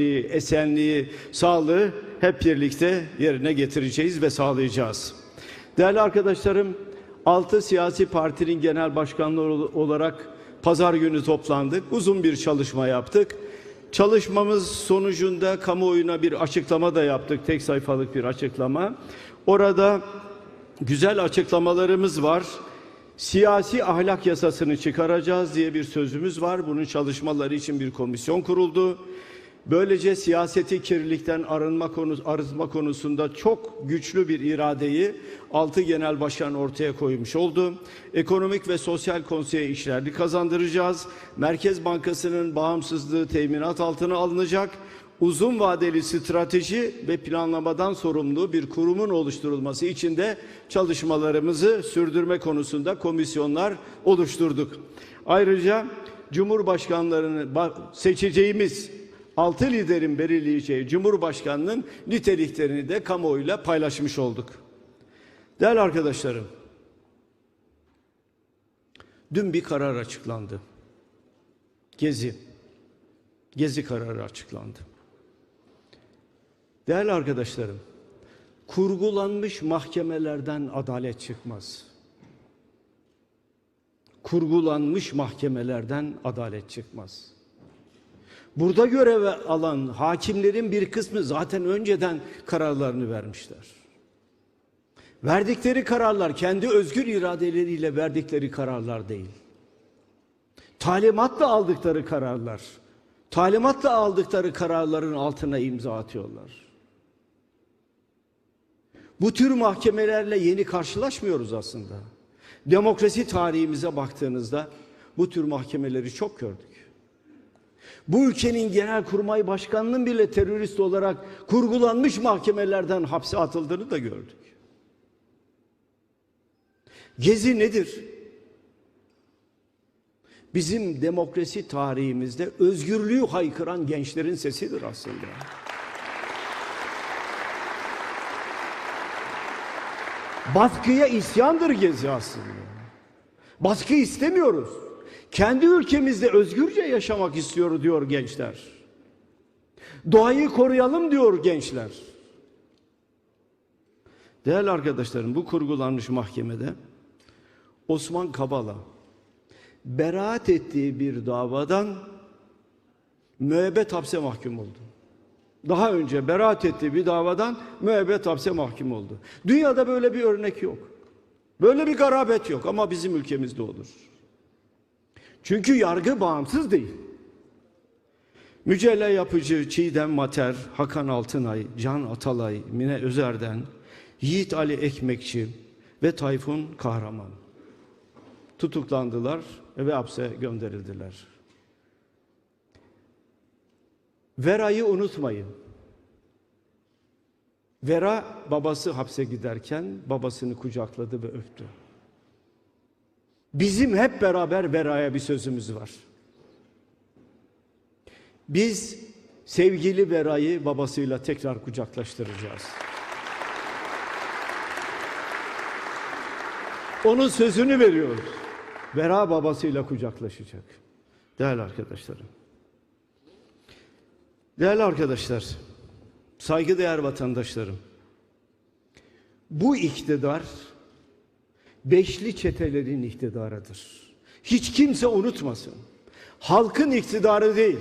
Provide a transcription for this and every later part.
esenliği, sağlığı hep birlikte yerine getireceğiz ve sağlayacağız. Değerli arkadaşlarım, altı siyasi partinin genel başkanları olarak pazar günü toplandık. Uzun bir çalışma yaptık. Çalışmamız sonucunda kamuoyuna bir açıklama da yaptık. Tek sayfalık bir açıklama. Orada güzel açıklamalarımız var. Siyasi ahlak yasasını çıkaracağız diye bir sözümüz var. Bunun çalışmaları için bir komisyon kuruldu. Böylece siyaseti kirlilikten arınma konusu, arınma konusunda çok güçlü bir iradeyi altı genel başkan ortaya koymuş oldu. Ekonomik ve sosyal konseye işlerini kazandıracağız. Merkez Bankası'nın bağımsızlığı teminat altına alınacak. Uzun vadeli strateji ve planlamadan sorumlu bir kurumun oluşturulması için de çalışmalarımızı sürdürme konusunda komisyonlar oluşturduk. Ayrıca Cumhurbaşkanlarını ba- seçeceğimiz altı liderin belirleyeceği Cumhurbaşkanının niteliklerini de kamuoyuyla paylaşmış olduk. Değerli arkadaşlarım, dün bir karar açıklandı. Gezi. Gezi kararı açıklandı. Değerli arkadaşlarım, kurgulanmış mahkemelerden adalet çıkmaz. Kurgulanmış mahkemelerden adalet çıkmaz. Burada görev alan hakimlerin bir kısmı zaten önceden kararlarını vermişler. Verdikleri kararlar kendi özgür iradeleriyle verdikleri kararlar değil. Talimatla aldıkları kararlar. Talimatla aldıkları kararların altına imza atıyorlar. Bu tür mahkemelerle yeni karşılaşmıyoruz aslında. Demokrasi tarihimize baktığınızda bu tür mahkemeleri çok gördük. Bu ülkenin genel kurmay başkanının bile terörist olarak kurgulanmış mahkemelerden hapse atıldığını da gördük. Gezi nedir? Bizim demokrasi tarihimizde özgürlüğü haykıran gençlerin sesidir aslında. Baskıya isyandır Gezi aslında. Baskı istemiyoruz. Kendi ülkemizde özgürce yaşamak istiyor diyor gençler. Doğayı koruyalım diyor gençler. Değerli arkadaşlarım bu kurgulanmış mahkemede Osman Kabala beraat ettiği bir davadan müebbet hapse mahkum oldu. Daha önce beraat ettiği bir davadan müebbet hapse mahkum oldu. Dünyada böyle bir örnek yok. Böyle bir garabet yok ama bizim ülkemizde olur. Çünkü yargı bağımsız değil. Mücella Yapıcı, Çiğdem Mater, Hakan Altınay, Can Atalay, Mine Özer'den, Yiğit Ali Ekmekçi ve Tayfun Kahraman tutuklandılar ve hapse gönderildiler. Vera'yı unutmayın. Vera babası hapse giderken babasını kucakladı ve öptü. Bizim hep beraber Vera'ya bir sözümüz var. Biz sevgili Vera'yı babasıyla tekrar kucaklaştıracağız. Onun sözünü veriyoruz. Vera babasıyla kucaklaşacak. Değerli arkadaşlarım. Değerli arkadaşlar, saygıdeğer vatandaşlarım. Bu iktidar beşli çetelerin iktidarıdır. Hiç kimse unutmasın. Halkın iktidarı değil,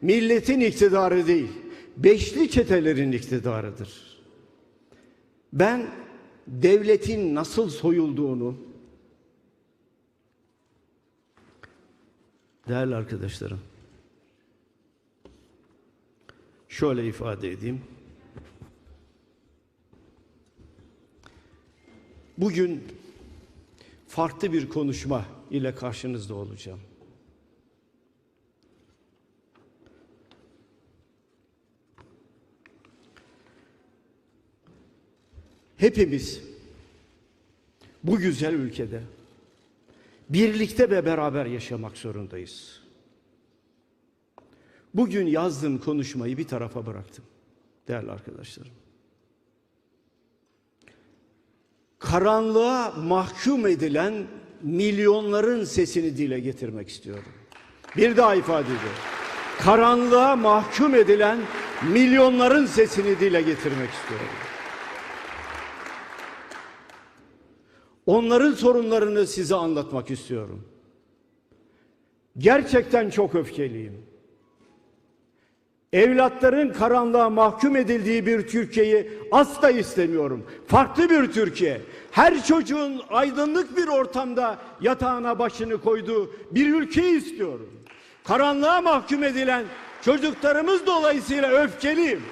milletin iktidarı değil, beşli çetelerin iktidarıdır. Ben devletin nasıl soyulduğunu değerli arkadaşlarım şöyle ifade edeyim. Bugün farklı bir konuşma ile karşınızda olacağım. Hepimiz bu güzel ülkede birlikte ve beraber yaşamak zorundayız. Bugün yazdığım konuşmayı bir tarafa bıraktım değerli arkadaşlarım. Karanlığa mahkum edilen milyonların sesini dile getirmek istiyorum. Bir daha ifade ediyorum. karanlığa mahkum edilen milyonların sesini dile getirmek istiyorum. Onların sorunlarını size anlatmak istiyorum. Gerçekten çok öfkeliyim. Evlatların karanlığa mahkum edildiği bir Türkiye'yi asla istemiyorum. Farklı bir Türkiye. Her çocuğun aydınlık bir ortamda yatağına başını koyduğu bir ülkeyi istiyorum. Karanlığa mahkum edilen çocuklarımız dolayısıyla öfkeliyim.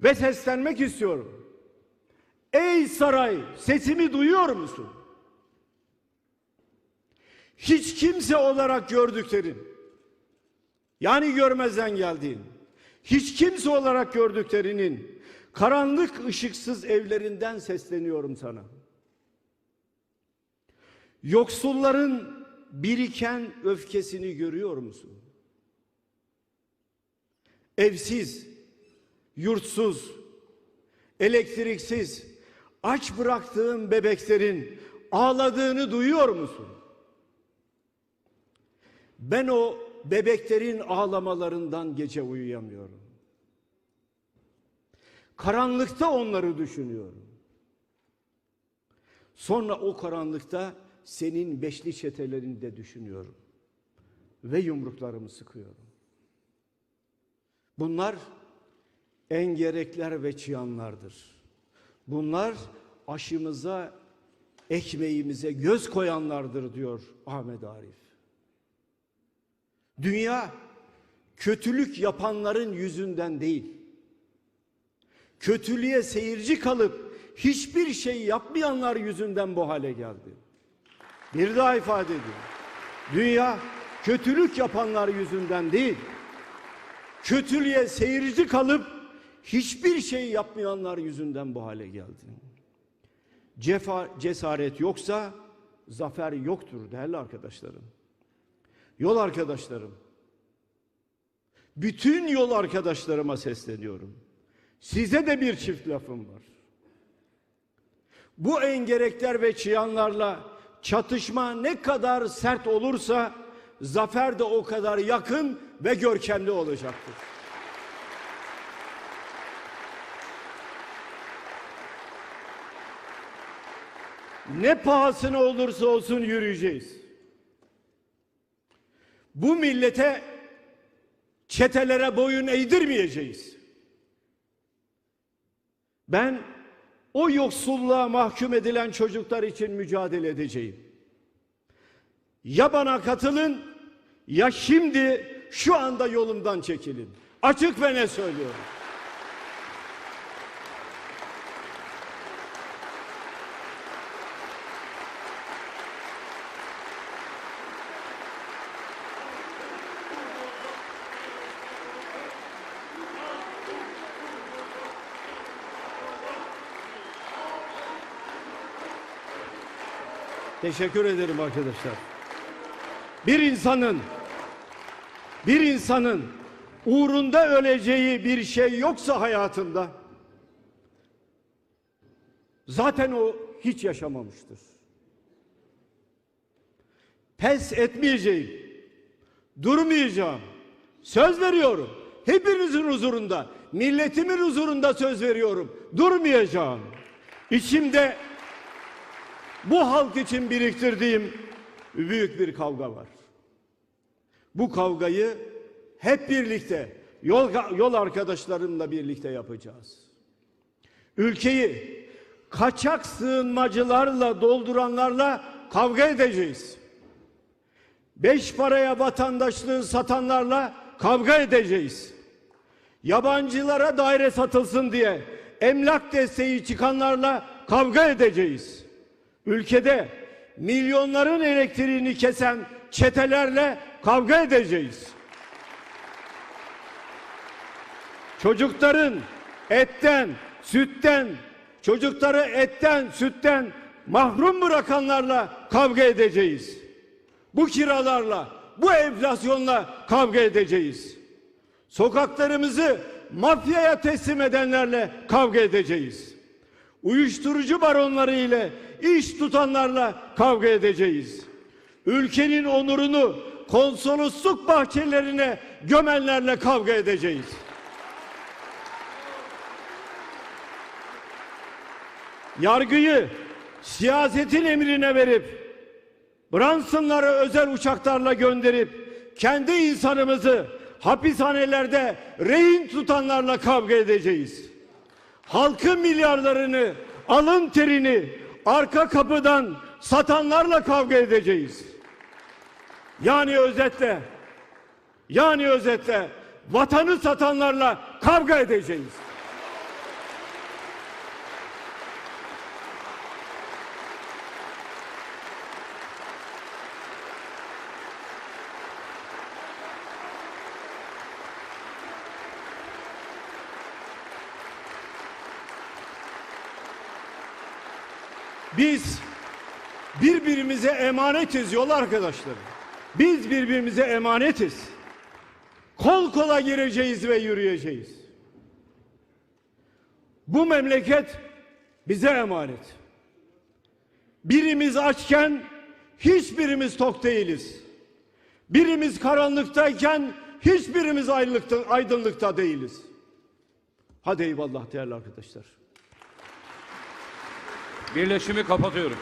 Ve seslenmek istiyorum. Ey saray sesimi duyuyor musun? Hiç kimse olarak gördüklerin yani görmezden geldiğin hiç kimse olarak gördüklerinin karanlık ışıksız evlerinden sesleniyorum sana. Yoksulların biriken öfkesini görüyor musun? Evsiz, yurtsuz, elektriksiz, aç bıraktığın bebeklerin ağladığını duyuyor musun? Ben o bebeklerin ağlamalarından gece uyuyamıyorum. Karanlıkta onları düşünüyorum. Sonra o karanlıkta senin beşli çetelerini de düşünüyorum. Ve yumruklarımı sıkıyorum. Bunlar engerekler ve çıyanlardır. Bunlar aşımıza, ekmeğimize göz koyanlardır diyor Ahmet Arif. Dünya kötülük yapanların yüzünden değil. Kötülüğe seyirci kalıp hiçbir şey yapmayanlar yüzünden bu hale geldi. Bir daha ifade ediyorum. Dünya kötülük yapanlar yüzünden değil. Kötülüğe seyirci kalıp hiçbir şey yapmayanlar yüzünden bu hale geldi. Cefa, cesaret yoksa zafer yoktur değerli arkadaşlarım. Yol arkadaşlarım. Bütün yol arkadaşlarıma sesleniyorum. Size de bir çift lafım var. Bu engerekler ve çıyanlarla çatışma ne kadar sert olursa zafer de o kadar yakın ve görkemli olacaktır. Ne pahasına olursa olsun yürüyeceğiz. Bu millete çetelere boyun eğdirmeyeceğiz. Ben o yoksulluğa mahkum edilen çocuklar için mücadele edeceğim. Ya bana katılın ya şimdi şu anda yolumdan çekilin. Açık ve ne söylüyorum. Teşekkür ederim arkadaşlar. Bir insanın bir insanın uğrunda öleceği bir şey yoksa hayatında zaten o hiç yaşamamıştır. Pes etmeyeceğim. Durmayacağım. Söz veriyorum. Hepinizin huzurunda, milletimin huzurunda söz veriyorum. Durmayacağım. İçimde bu halk için biriktirdiğim büyük bir kavga var. Bu kavgayı hep birlikte yol, yol arkadaşlarımla birlikte yapacağız. Ülkeyi kaçak sığınmacılarla dolduranlarla kavga edeceğiz. Beş paraya vatandaşlığı satanlarla kavga edeceğiz. Yabancılara daire satılsın diye emlak desteği çıkanlarla kavga edeceğiz. Ülkede milyonların elektriğini kesen çetelerle kavga edeceğiz. Çocukların etten, sütten, çocukları etten, sütten mahrum bırakanlarla kavga edeceğiz. Bu kiralarla, bu enflasyonla kavga edeceğiz. Sokaklarımızı mafyaya teslim edenlerle kavga edeceğiz. Uyuşturucu baronları ile iş tutanlarla kavga edeceğiz. ülkenin onurunu konsolosluk bahçelerine gömenlerle kavga edeceğiz. Yargıyı siyasetin emrine verip Branson'ları özel uçaklarla gönderip kendi insanımızı hapishanelerde rehin tutanlarla kavga edeceğiz. Halkın milyarlarını, alın terini arka kapıdan satanlarla kavga edeceğiz. Yani özetle, yani özetle vatanı satanlarla kavga edeceğiz. Biz birbirimize emanetiz yol arkadaşlarım. Biz birbirimize emanetiz. Kol kola gireceğiz ve yürüyeceğiz. Bu memleket bize emanet. Birimiz açken hiçbirimiz tok değiliz. Birimiz karanlıktayken hiçbirimiz aydınlıkta değiliz. Hadi eyvallah değerli arkadaşlar. Birleşimi kapatıyorum.